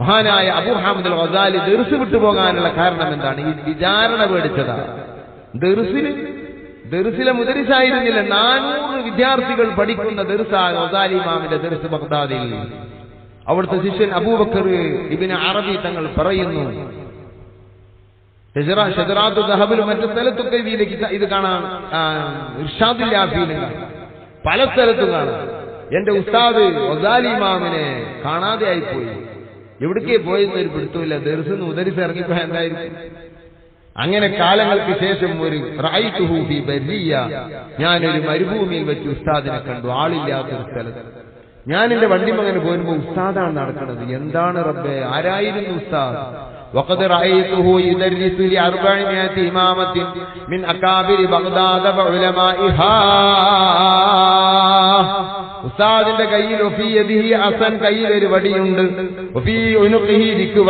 മഹാനായ അബൂ റസാലി ദർസ് വിട്ടുപോകാനുള്ള കാരണം എന്താണ്? ഈ വിചാരണ പേടിച്ചതാണ്. ദർസിന് ദർസിലെ മുദരിസായിരുന്നില്ല. നാനൂറ് വിദ്യാർത്ഥികൾ പഠിക്കുന്ന ദർസാണ് ഗസാലി ഇമാമിന്റെ ദർസ് ബഗ്ദാദിൽ. അവിടുത്തെ ശിഷ്യൻ അബൂബക്കർ ഇബിന് അറബി തങ്ങൾ പറയുന്നു ദഹബിലും മറ്റു സ്ഥലത്തൊക്കെ ഇതിലേക്ക് ഇത് കാണാം പല സ്ഥലത്തും കാണാം. എന്റെ ഉസ്താദ് ഒസാലി ഇമാമിനെ കാണാതെ ആയിപ്പോയി എവിടേക്കേ പോയെന്ന് ഒരു പിടുത്തമില്ല ദർശനം ഉദരിച്ച് ഇറങ്ങിപ്പോയ എന്തായിരിക്കും അങ്ങനെ കാലങ്ങൾക്ക് ശേഷം ഒരു റായിത്തുഹു ഫി ബരിയ ഞാനൊരു മരുഭൂമിയിൽ വെച്ച് ഉസ്താദിനെ കണ്ടു ആളില്ലാത്തൊരു സ്ഥലത്ത് ഞാൻ എന്റെ വണ്ടി അങ്ങനെ പോരുമ്പോ ഉസ്താദാണ് നടക്കുന്നത് എന്താണ് റബ്ബെ ആരായിരുന്നു ഉസ്താദ് وقد رأيته يدرس لأربعمائة إمامة من أكابر بغداد وعلمائها ഉസ്താദിന്റെ കയ്യിൽ ഒഫിയതിഹി അസൻ കയ്യിൽ ഒരു വടിയുണ്ട്. ഒഫീ ഉനുഖിഹി ദിക്കുവ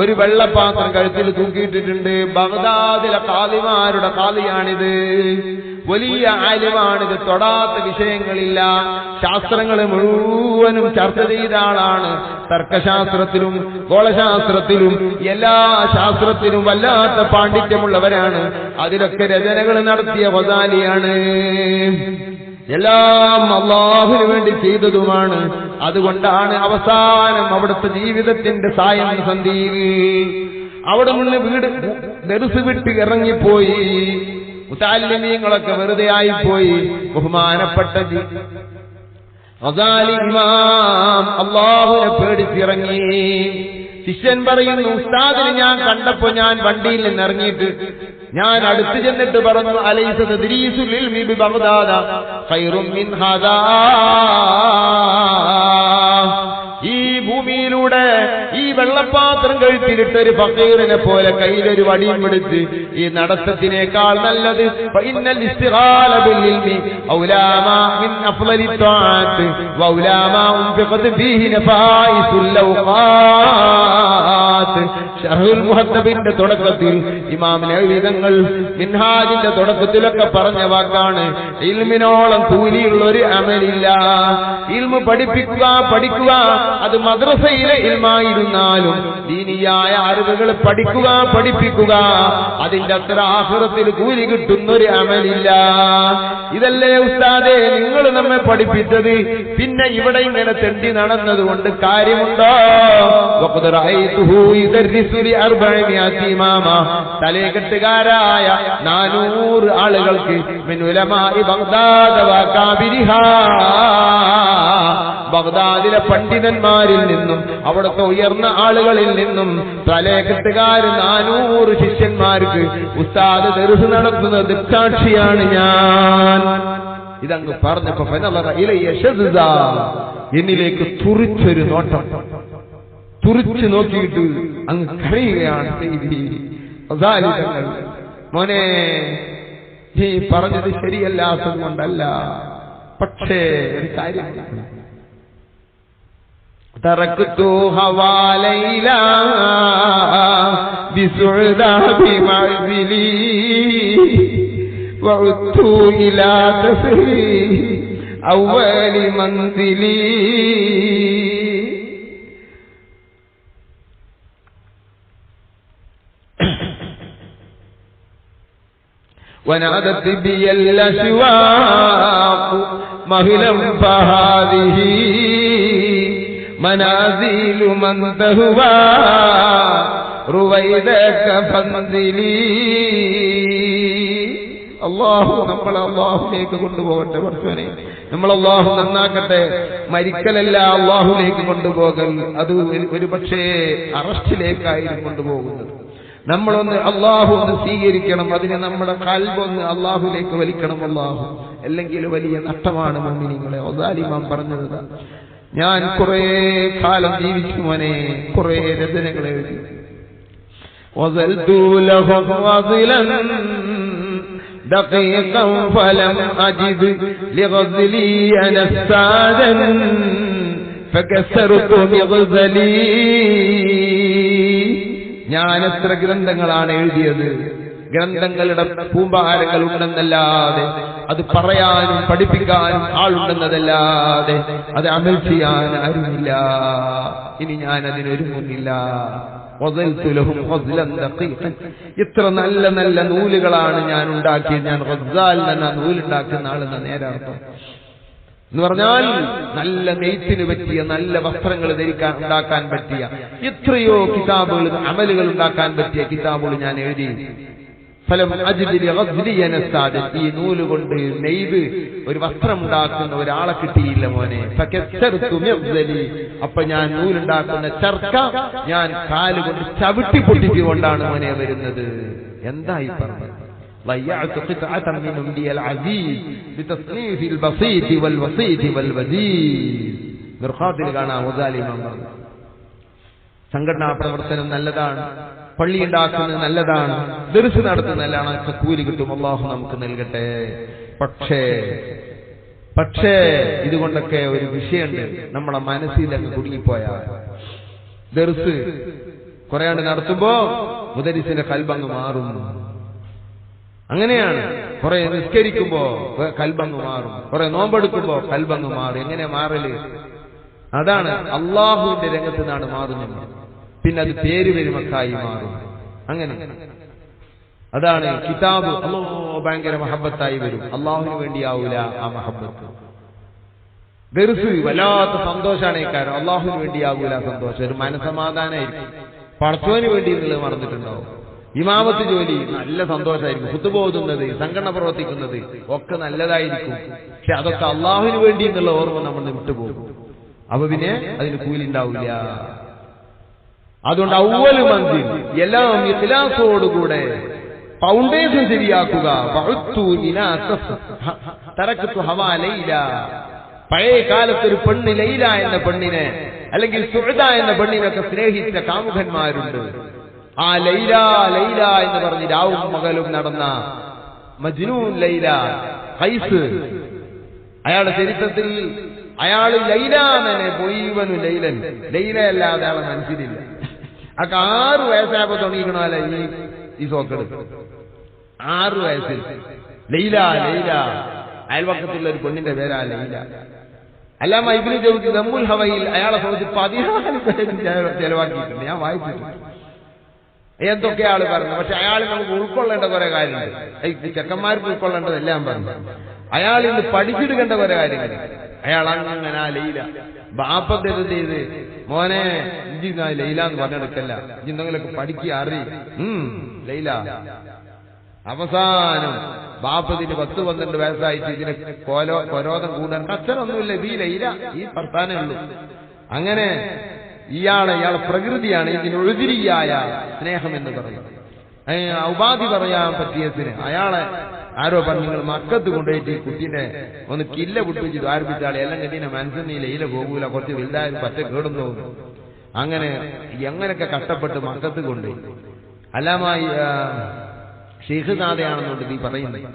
ഒരു വെള്ളപ്പാത്രം കഴുത്തിൽ തൂക്കിയിട്ടിട്ടുണ്ട്. ബഗ്ദാദിലെ കാലിമാരുടെ കാലിയാണിത് വലിയ ആലിമാണിത്. തൊടാത്ത വിഷയങ്ങളില്ല. ശാസ്ത്രങ്ങൾ മുഴുവനും ചർച്ച ചെയ്ത ആളാണ്. തർക്കശാസ്ത്രത്തിലും ഗോളശാസ്ത്രത്തിലും എല്ലാ ശാസ്ത്രത്തിലും വല്ലാത്ത പാണ്ഡിത്യമുള്ളവരാണ്. അതിലൊക്കെ രചനകൾ നടത്തിയ വസാലിയാണ് എല്ലാം അള്ളാഹുവിന് വേണ്ടി ചെയ്തതുമാണ്. അതുകൊണ്ടാണ് അവസാനം അവിടുത്തെ ജീവിതത്തിന്റെ സായം സന്ധിയിൽ അവിടെ നിന്ന് വീട് നെരുസ് വിട്ട് ഇറങ്ങിപ്പോയി. മുത്താലിമീങ്ങളൊക്കെ വെറുതെ ആയിപ്പോയി. ബഹുമാനപ്പെട്ട അള്ളാഹുവിനെ പേടിച്ചിറങ്ങി ശിഷ്യൻ പറയുന്നു ഉസ്താദിനെ ഞാൻ കണ്ടപ്പോ ഞാൻ വണ്ടിയിൽ നിന്ന് ഇറങ്ങിയിട്ട് ഞാൻ അടുത്ത് ചെന്നിട്ട് പറഞ്ഞു അലൈസ ബഗ്ദാദ ഖൈറും മിൻ ഹാദാ. വെള്ളപ്പാത്രം കഴുത്തിലിട്ട് ഒരു ഫക്കീറിനെ പോലെ കയ്യിലൊരു വടിയും പിടിച്ച് ഈ നടത്തത്തിനേക്കാൾ നല്ലത്. മുഹദ്ദബിന്റെ തുടക്കത്തിൽ ഇമാം വിധങ്ങൾ മിൻഹാജിന്റെ തുടക്കത്തിലൊക്കെ പറഞ്ഞ വാക്കാണ്. ഇൽമിനോളം കൂലിയുള്ള ഒരു അമലില്ല. ഇൽമു പഠിപ്പിക്കുക പഠിക്കുക അത് മദ്രസയിലെ ചെയ്താലും ദീനിയായ അറിവുകൾ പഠിക്കുക പഠിപ്പിക്കുക അതിന്റെ അത്ര ആഹൃത്തിൽ കൂലി കിട്ടുന്നൊരു അമലില്ല. ഇതല്ലേ ഉസ്താദെ നിങ്ങൾ നമ്മെ പഠിപ്പിച്ചത്. പിന്നെ ഇവിടെ ഇങ്ങനെ തെണ്ടി നടന്നത് കൊണ്ട് കാര്യമുണ്ടോ? തലേകെട്ടുകാരായ നാനൂറ് ആളുകൾക്ക് മിനുലമായി ബഗ്ദാദ കാബിരിഹാ ബഗ്ദാദിലെ പണ്ഡിതന്മാരിൽ നിന്നും അവിടുത്തെ ഉയർന്ന ആളുകളിൽ നിന്നും തലേക്കെട്ടുകാർ നാനൂറ് ശിഷ്യന്മാർക്ക് ഉസ്താദ് ദർസ് നടത്തുന്ന ദൃക്സാക്ഷിയാണ് ഞാൻ. ഇതങ്ങ് പറഞ്ഞപ്പോ. എന്നിലേക്ക് തുറിച്ചൊരു നോട്ടം. തുറിച്ചു നോക്കിയിട്ട് അങ്ങ് കരയുകയാണ് മോനെ നീ പറഞ്ഞത് ശരിയല്ലാത്തത് കൊണ്ടല്ല പക്ഷേ ഒരു കാര്യം تركت هوى ليلى بسعدى بمعزلي وعدت إلى تسري أول منزلي. ونادت بي الأشواق مهلا فهذه. منازل من تهوى رويدك فانزلي അള്ളാഹു നമ്മൾ അള്ളാഹുലേക്ക് കൊണ്ടുപോകട്ടെ വർഷനെ നമ്മൾ അള്ളാഹു നന്നാക്കട്ടെ മരിക്കലല്ല അള്ളാഹുലേക്ക് കൊണ്ടുപോകൽ അത് ഒരു- ഒരു പക്ഷേ അറസ്റ്റിലേക്കായിരിക്കും കൊണ്ടുപോകുന്നത് നമ്മളൊന്ന് അള്ളാഹു ഒന്ന് സ്വീകരിക്കണം അതിന് നമ്മുടെ കൽബൊന്ന് അള്ളാഹുലേക്ക് വലിക്കണം അള്ളാഹു അല്ലെങ്കിൽ വലിയ നഷ്ടമാണ് മോമിനിങ്ങളെ ഒതാലിമാൻ പറഞ്ഞത് ഇതാ. ഞാൻ കുറെ കാലം ജീവിച്ചു മോനെ കുറെ രചനകൾ എഴുതി وزلت لهم غزلا دقيقا فلم أجد لغزلي أنا السادا فكسرت مغزلي ഞാൻ എത്ര ഗ്രന്ഥങ്ങളാണ് എഴുതിയത് ഗ്രന്ഥങ്ങളുടെ പൂമ്പാരങ്ങൾ ഉണ്ടെന്നല്ലാതെ അത് പറയാനും പഠിപ്പിക്കാനും ആളുണ്ടെന്നതല്ലാതെ അത് അമൽ ചെയ്യാൻ ആരുമില്ല. ഇനി ഞാൻ അതിനൊരുങ്ങുന്നില്ല. ഇത്ര നല്ല നല്ല നൂലുകളാണ് ഞാൻ ഉണ്ടാക്കിയത്. ഞാൻ റസാൽ എന്ന നൂലുണ്ടാക്കുന്ന ആളെന്ന നേരാർത്ഥം. എന്ന് പറഞ്ഞാൽ നല്ല നെയ്ത്തിന് പറ്റിയ നല്ല വസ്ത്രങ്ങൾ ധരിക്കാൻ ഉണ്ടാക്കാൻ പറ്റിയ എത്രയോ കിതാബുകൾ അമലുകൾ ഉണ്ടാക്കാൻ പറ്റിയ കിതാബുകൾ ഞാൻ എഴുതി. ഫലം അജിദിലി ഗസ്ലിയന സാദിൻ. ഈ നൂല് കൊണ്ട് നെയ്ത് ഒരു വസ്ത്രം ഉണ്ടാക്കുന്ന ഒരാളെ കിട്ടിയില്ല മോനെ ഫകസ്സർതു മിഗ്ദലി. അപ്പൊ ഞാൻ നൂലുണ്ടാക്കുന്ന ചർക്ക ഞാൻ കാലുകൊണ്ട് ചവിട്ടി പൊട്ടിച്ചുകൊണ്ടാണ് മോനെ വരുന്നത് എന്തായി പറഞ്ഞത് ضيعت قطعة من أمدي العزيز بتصنيف البسيط والوسيط والوزيز നിർഖാത്തിൽ കാണാം മുതാലിമാം പറഞ്ഞു സംഘടനാ പ്രവർത്തനം നല്ലതാണ് പള്ളി ഉണ്ടാക്കുന്നത് നല്ലതാണ്. ദർസ് നടത്തുന്ന നല്ലതാണ് ഒക്കെ കൂലി കിട്ടും. അള്ളാഹു നമുക്ക് നൽകട്ടെ. പക്ഷേ പക്ഷേ ഇതുകൊണ്ടൊക്കെ ഒരു വിഷയമുണ്ട്. നമ്മളെ മനസ്സിലൊക്കെ കുടുങ്ങിപ്പോയാൽ ദർസ് കുറെ ആണ്ട് നടത്തുമ്പോ മുദരിസിന്റെ കൽബങ്ങ് മാറും. അങ്ങനെയാണ്. കുറെ നിസ്കരിക്കുമ്പോ കൽബങ്ങ് മാറും. കുറെ നോമ്പെടുക്കുമ്പോ കൽബങ്ങ് മാറും. എങ്ങനെ മാറൽ? അതാണ് അള്ളാഹുവിന്റെ രംഗത്ത് നിന്നാണ് മാറുന്നത്. പിന്നെ അത് പേര് വരുമക്കായി മാറും. അങ്ങനെ. അതാണ് കിതാബ് അല്ലോ ഭയങ്കര മഹബത്തായി വരും. അള്ളാഹുവിന് വേണ്ടിയാവൂല ആ മഹബത്ത്. ദർസ് വല്ലാത്ത സന്തോഷമാണ് ഈ കാര്യം. അള്ളാഹുവിന് വേണ്ടിയാവൂല സന്തോഷം. ഒരു മനസമാധാനമായിരിക്കും പടച്ചോന് വേണ്ടി എന്നുള്ളത് മറന്നിട്ടുണ്ടാവും. ഇമാമത്ത് ജോലി നല്ല സന്തോഷമായിരിക്കും കുത്തുപോകുന്നത് സംഘടന പ്രവർത്തിക്കുന്നത് ഒക്കെ നല്ലതായിരിക്കും. പക്ഷെ അതൊക്കെ അള്ളാഹുവിന് വേണ്ടി എന്നുള്ള ഓർമ്മ നമ്മൾ വിട്ടുപോകും. അപ്പൊ പിന്നെ അതിന് കൂലി ഉണ്ടാവില്ല അതുകൊണ്ട് ഔവൽ മന്ദിർ. എല്ലാം ഇഖ്ലാസോടുകൂടെ. ഫൗണ്ടേഷൻ ശരിയാക്കുക. തറക്കത്തു ഹവാ ലൈല. പഴയ കാലത്ത് ഒരു പെണ്ണ് ലൈല എന്ന പെണ്ണിനെ അല്ലെങ്കിൽ സുഹൃത എന്ന പെണ്ണിനൊക്കെ സ്നേഹിച്ച കാമുകന്മാരുണ്ട്. ആ ലൈല ലൈല എന്ന് പറഞ്ഞ് രാവും മകലും നടന്ന മജ്നൂൻ ലൈല ഹൈസ് അയാളുടെ ചരിത്രത്തിൽ അയാൾ ലൈല തന്നെ മുഴുവനും ലൈലൻ. ലൈലയല്ലാതെ അയാളെ മനസ്സിലില്ല അതൊക്കെ ആറ് വയസ്സായപ്പോ തുടങ്ങിക്കണമല്ല ഈ ഈ സോക്കട് ആറ് വയസ്സിൽ. ലൈല ലൈല. അയൽവക്കത്തുള്ള ഒരു പെണ്ണിന്റെ പേരാ ലൈല. അല്ലാമ ഇബിന് ചോദിച്ചു നമ്മുൽ ഹവയിൽ അയാളെ സംബന്ധിച്ച് പതിനാല് പേരും ചെലവ്- ചെലവാക്കിയിട്ടുണ്ട്. ഞാൻ വായിച്ചിട്ടുണ്ട്. എന്തൊക്കെ ആൾ പറഞ്ഞു. പക്ഷെ അയാൾ നമുക്ക് ഉൾക്കൊള്ളേണ്ട കുറെ ഈ ചെക്കന്മാർക്ക് ഉൾക്കൊള്ളേണ്ടതെല്ലാം പറഞ്ഞു. അയാൾ ഇന്ന് പഠിച്ചെടുക്കേണ്ട കുറെ കാര്യങ്ങൾ. അയാൾ അങ്ങനെ ലൈല. എന്ത് ചെയ്ത്? മോനെ ഇഞ്ചി ലൈല എന്ന് പറഞ്ഞെടുക്കല്ല. എന്തെങ്കിലുമൊക്കെ പഠിക്കുക അറി ലൈല. അവസാനം ബാപ്പതിന് പത്ത് പന്ത്രണ്ട് വയസ്സായിട്ട് ഇതിന് കോലോ കൊരോധം കൂടാൻ കച്ചറൊന്നുമില്ല. ഈ ലൈല ഈ ഭർത്താനേ ഉള്ളൂ. അങ്ങനെ ഇയാളെ ഇയാളെ പ്രകൃതിയാണ് ഇതിന് ഒഴുതിരിയായ സ്നേഹം എന്ന് ഏ, ഉപാധി പറയാൻ പറ്റിയതിന് അയാളെ ആരോ പറഞ്ഞു നിങ്ങൾ മക്കത്ത് കൊണ്ടുപോയിട്ട് ഈ കുട്ടീനെ ഒന്ന് കില്ല പൊട്ടിച്ച് ആരംഭിച്ചാളെ. എല്ലാം കെട്ടിനെ മനസ്സിന് ലൈല പോകൂല. കുറച്ച് വലുതായത് പറ്റ കേടും തോന്നും. അങ്ങനെ എങ്ങനെയൊക്കെ കഷ്ടപ്പെട്ട് മക്കത്ത് കൊണ്ട് അല്ലാമായി ഷെയ്ഖ് നാഥയാണെന്നുണ്ട് നീ പറയുന്നത്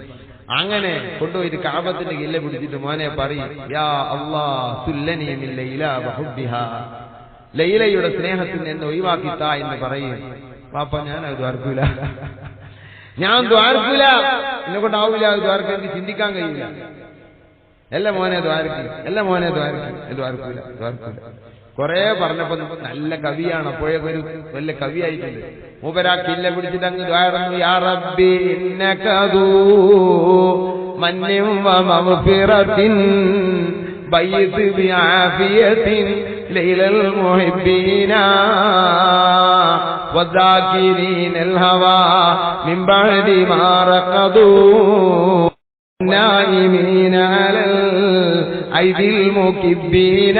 അങ്ങനെ കൊണ്ടുപോയിട്ട് കാപത്തിന്റെ ഇല്ല പിടിച്ചിട്ട് മോനെ പറയും ലൈലയുടെ സ്നേഹത്തിൽ എന്നെ ഒഴിവാക്കിത്താ എന്ന് പറയും. പാപ്പ ഞാൻ അത് ദ്വാർക്കൂല ഞാൻ ദ്വാർക്കൂല എന്നെ കൊണ്ടാവൂല അത് ദ്വാരക്ക എനിക്ക് ചിന്തിക്കാൻ കഴിയില്ല എല്ലാ മോനെ ദ്വാരക്കില്ല എല്ലാ മോനെ ദ്വാരക്കില്ല ദ്വാരക്കൂല ദ്വാരക്കൂല. കൊറേ പറഞ്ഞപ്പോ നല്ല കവിയാണ് അപ്പോഴേക്കും ഒരു വലിയ കവിയായിട്ടുണ്ട് മൂപ്പരാ കില്ല പിടിച്ചിട്ട് അങ്ങ് ദ്വാരന്നു യാ റബ്ബി ഇന്നകദൂ മന്യം വമഗ്ഫിറത്തിൻ ബയ്യിത് ബിആഫിയത്തിൻ ലൈലൽ മുഹിബ്ബീന والذاكرين الهوى من بعد ما رقدوا النائمين على الأيدي المكبين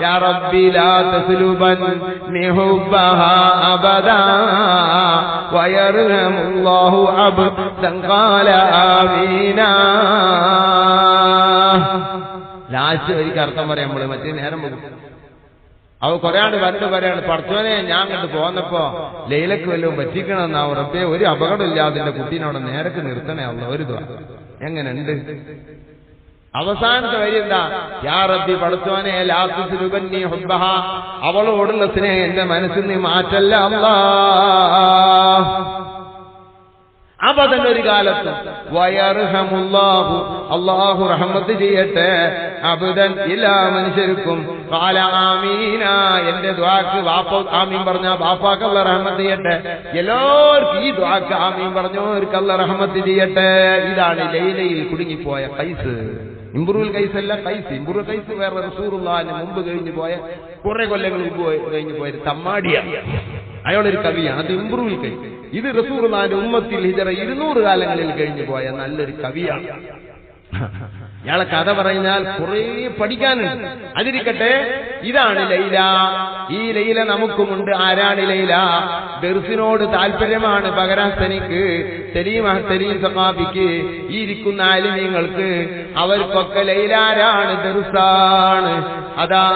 يا رب لا تسلبن حبها أبدا ويرحم الله عبدا قال آمينا ലാസ്റ്റ് ഒരിക്കൽ അർത്ഥം പറയാം നമ്മള് മറ്റേ നേരം പോകും അവ കുറെ ആണ്ട് വരണ്ട് പറയാണ് പഠിച്ചോനെ ഞാൻ കണ്ട് പോന്നപ്പോ ലൈലക്ക് വല്ലതും പറ്റിക്കണമെന്നാ ഉറപ്പേ ഒരു അപകടമില്ലാതെ എന്റെ കുട്ടീനവിടെ നേരക്ക് നിർത്തണേ ഉള്ള ഒരു ദ്വാ എങ്ങനെയുണ്ട് അവസാനത്തെ വരി എന്താ? യാ റബ്ബി പടച്ചോനെ ലാത്തുസുലുബന്നി ഹുബഹ അവളോടുള്ള സ്നേഹം എന്റെ മനസ്സിൽ നീ മാറ്റല്ല അല്ലാ. അബദൻ ഒരു കാലത്ത് വയർഹമുല്ലാഹു അള്ളാഹു റഹ്മത്ത് ചെയ്യട്ടെ അബുദൻ എല്ലാ മനുഷ്യർക്കും കാല ആമീന എന്റെ ദ്വാക്ക് വാപ്പ ആമീൻ പറഞ്ഞ ബാപ്പാക്ക് റഹമത്ത് ചെയ്യട്ടെ. എല്ലാവർക്കും ഈ ദ്വാക്ക് ആമീൻ പറഞ്ഞോർക്കല്ല റഹമത്ത് ചെയ്യട്ടെ. ഇതാണ് ലൈലയിൽ കുടുങ്ങിപ്പോയ കൈസ് ഇംബ്രൂൽ കൈസ് അല്ല കൈസ്. ഇമ്പ്രൂൽ കൈസ് വേറെ റസൂറുള്ളാഹിന് മുമ്പ് കഴിഞ്ഞു പോയ കുറെ കൊല്ലങ്ങൾ മുമ്പ് കഴിഞ്ഞു പോയ തമ്മാടിയാണ് അയാളൊരു കവിയാണ് അത് ഇംബ്രൂൽ കൈസ് ഇത് റസൂറുള്ളാഹിന്റെ ഉമ്മത്തിൽ ഹിജറ ഇരുന്നൂറ് കാലങ്ങളിൽ കഴിഞ്ഞു പോയ നല്ലൊരു കവിയാണ്. ഇയാളെ കഥ പറഞ്ഞാൽ കുറെ പഠിക്കാനുണ്ട്. അതിരിക്കട്ടെ ഇതാണ് ലൈല. ഈ ലൈല നമുക്കുമുണ്ട്. ആരാണ് ലൈല? ദർസിനോട് താല്പര്യമാണ് പകരാസ്തനിക്ക് സലീം സലീം സഖാഫിക്ക്. ഈ ഇരിക്കുന്ന ആലിമ്യങ്ങൾക്ക് അവർക്കൊക്കെ ലൈലാരാണ് ദർസാണ്. അതാ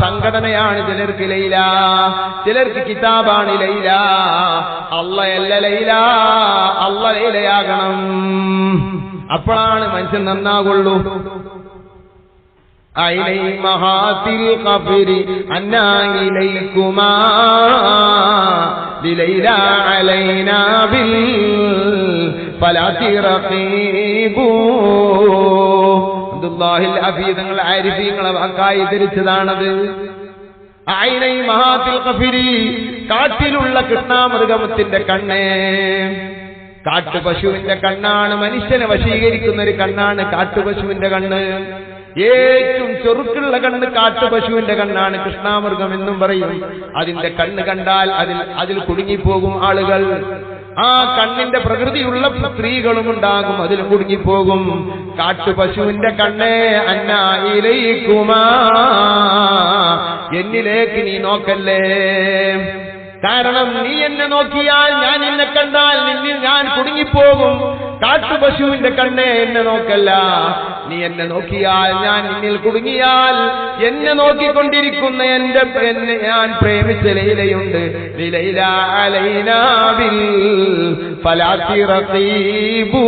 സംഘടനയാണ് ചിലർക്ക് ലൈല. ചിലർക്ക് കിതാബാണ് ലൈല. അല്ല ലൈല. അല്ല ലൈലയാകണം. അപ്പോഴാണ് മനുഷ്യൻ നന്നാകുള്ളൂ أيلي مهات القبر أنا إليكما لليلى علينا بالفلاة رقيبوا അബ്ദുല്ലാഹിൽ അഫീദങ്ങൾ ആരിഫീങ്ങളെ വാക്കായി ധരിച്ചതാണത് അയിനൈ മഹാത്തിൽ കഫിരി കാട്ടിലുള്ള കൃഷ്ണാമൃഗമത്തിന്റെ കണ്ണേ കാട്ടുപശുവിന്റെ കണ്ണാണ് മനുഷ്യനെ വശീകരിക്കുന്ന ഒരു കണ്ണാണ് കാട്ടുപശുവിന്റെ കണ്ണ്. ഏറ്റവും ചെറുക്കുള്ള കണ്ണ് കാട്ടുപശുവിന്റെ കണ്ണാണ്. കൃഷ്ണാമൃഗം എന്നും പറയും. അതിന്റെ കണ്ണ് കണ്ടാൽ അതിൽ അതിൽ കുടുങ്ങിപ്പോകും ആളുകൾ. ആ കണ്ണിന്റെ പ്രകൃതിയുള്ള സ്ത്രീകളും ഉണ്ടാകും. അതിൽ കുടുങ്ങിപ്പോകും. കാട്ടുപശുവിന്റെ കണ്ണേ അന്നായിലേക്കുമാ എന്നിലേക്ക് നീ നോക്കല്ലേ? കാരണം നീ എന്നെ നോക്കിയാൽ ഞാൻ എന്നെ കണ്ടാൽ നിന്നിൽ ഞാൻ കുടുങ്ങിപ്പോകും. കാട്ടുപശുവിന്റെ കണ്ണേ എന്നെ നോക്കല്ല. നീ എന്നെ നോക്കിയാൽ ഞാൻ നിന്നിൽ കുടുങ്ങിയാൽ എന്നെ നോക്കിക്കൊണ്ടിരിക്കുന്ന എന്റെ എന്നെ ഞാൻ പ്രേമിച്ച ലൈലയുണ്ട്. ലൈല അലൈനാബിൽ ഫലാത്തി റഖീബൂ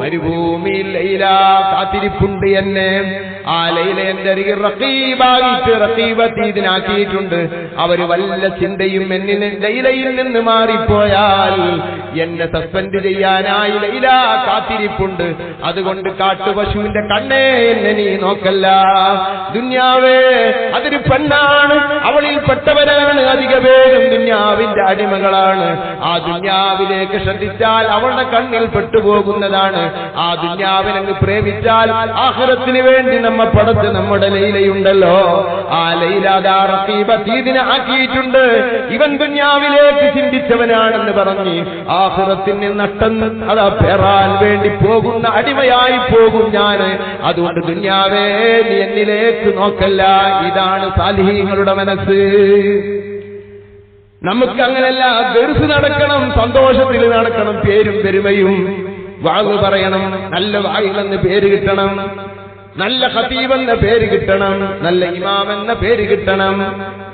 മരുഭൂമിയിൽ ലൈല കാത്തിരിപ്പുണ്ട് എന്നെ. ആ ലൈല എന്റെ അരികിൽ റക്കീബായിട്ട് റഖീബത്തീതിനാക്കിയിട്ടുണ്ട് അവർ വല്ല ചിന്തയും എന്നിന് ലൈലയിൽ നിന്ന് മാറിപ്പോയാൽ എന്നെ സസ്പെൻഡ് ചെയ്യാനായി ലൈല കാത്തിരിപ്പുണ്ട്. അതുകൊണ്ട് കാട്ടുപശുവിന്റെ കണ്ണേ എന്നെ നീ നോക്കല്ല. ദുന്യാവേ അതൊരു പെണ്ണാണ്. അവളിൽ പെട്ടവരാണ് അധിക പേരും അടിമകളാണ്. ആ ദുന്യാവിലേക്ക് ശ്രദ്ധിച്ചാൽ അവളുടെ കണ്ണിൽ പെട്ടുപോകുന്നതാണ്. ആ ദുന്യാവിനങ്ങ് പ്രേമിച്ചാൽ ആഹ്ലത്തിന് വേണ്ടി നമ്മ പടച്ച് നമ്മുടെ ലൈലയുണ്ടല്ലോ. ആ ലൈലാദാറീപീതിനെ ആക്കിയിട്ടുണ്ട്. ഇവൻ ദുന്യാവിലേക്ക് ചിന്തിച്ചവനാണെന്ന് പറഞ്ഞ് ആഹ്ലത്തിന് നട്ടെന്ന് അതാ പെറാൻ വേണ്ടി പോകുന്ന അടിമയായി പോകും ഞാൻ. അതുകൊണ്ട് ദുന്യാവേ നീ എന്നിലേക്ക് നോക്കല്ല. ഇതാണ് സാലിഹീങ്ങളുടെ മനസ്സ്. നമുക്ക് അങ്ങനെയല്ല ദർസ് നടക്കണം സന്തോഷത്തിൽ നടക്കണം പേരും പെരുമയും. വാങ്ങ് പറയണം നല്ല വായിലെന്ന് പേര് കിട്ടണം നല്ല ഹതീവെന്ന പേര് കിട്ടണം നല്ല ഇമാമെന്ന പേര് കിട്ടണം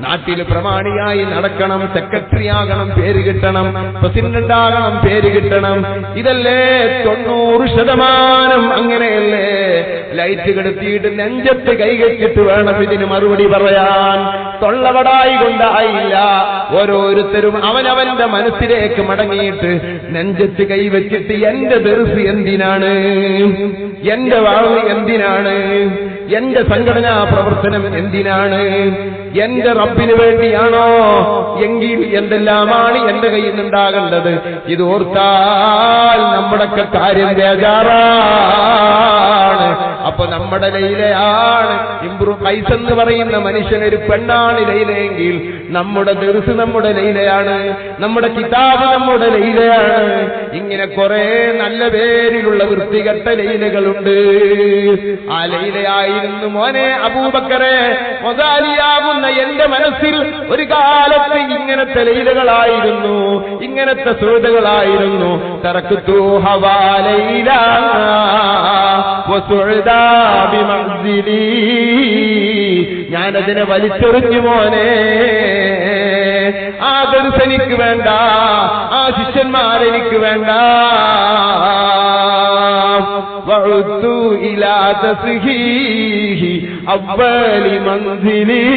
നാട്ടിൽ പ്രമാണിയായി നടക്കണം സെക്രട്ടറി ആകണം പേര് കിട്ടണം പ്രസിഡന്റ് ആകണം പേര് കിട്ടണം. ഇതല്ലേ തൊണ്ണൂറ് ശതമാനം അങ്ങനെയല്ലേ? ലൈറ്റ് കെടുത്തിയിട്ട് നെഞ്ചത്ത് കൈകെട്ടിട്ട് വേണം ഇതിന് മറുപടി പറയാൻ. തൊള്ളവടായി കൊണ്ടായില്ല ഓരോരുത്തരും അവനവന്റെ മനസ്സിലേക്ക് മടങ്ങിയിട്ട് നെഞ്ചത്ത് കൈവച്ചിട്ട് എന്റെ ദർസ് എന്തിനാണ്? എന്റെ വാവ് എന്തിനാണ്? എന്റെ സംഘടനാ പ്രവർത്തനം എന്തിനാണ്? എന്റെ റബ്ബിന് വേണ്ടിയാണോ? എങ്കിൽ എന്തെല്ലാമാണ് എന്റെ കയ്യിൽ നിന്നുണ്ടാകേണ്ടത്? ഇത് ഓർത്താൽ നമ്മുടെയൊക്കെ കാര്യം ബേജാറാണ്. അപ്പൊ നമ്മുടെ ലൈലയാണ് ഇമ്പ്രൂവ് പൈസ എന്ന് പറയുന്ന മനുഷ്യൻ ഒരു പെണ്ണാണ് ലൈലയെങ്കിൽ നമ്മുടെ ദർസ് നമ്മുടെ ലൈലയാണ് നമ്മുടെ കിതാബ് നമ്മുടെ ലൈലയാണ്. ഇങ്ങനെ കുറെ നല്ല പേരിലുള്ള വൃത്തികെട്ട ലൈലകളുണ്ട്. ആ ലൈലയായിരുന്നു മോനെ അബൂബക്കറെ മൊതാലിയാവുന്ന എന്റെ മനസ്സിൽ ഒരു കാലത്ത് ഇങ്ങനത്തെ ലൈലകളായിരുന്നു ഇങ്ങനത്തെ സുഹൃതകളായിരുന്നു തറക്ക് ഹവാലയില ഞാനതിനെ വലിച്ചെറിഞ്ഞു മോനെ. ആ ദർശനിക്ക് വേണ്ട ആ ശിഷ്യന്മാരെനിക്ക് വേണ്ട. وعدت إلى تصحيح أول منزلي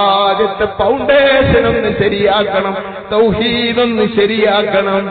ആദ്യത്തെ ഫൗണ്ടേഷൻ ഒന്ന് ശരിയാക്കണം തൗഹീദൊന്ന് ശരിയാക്കണം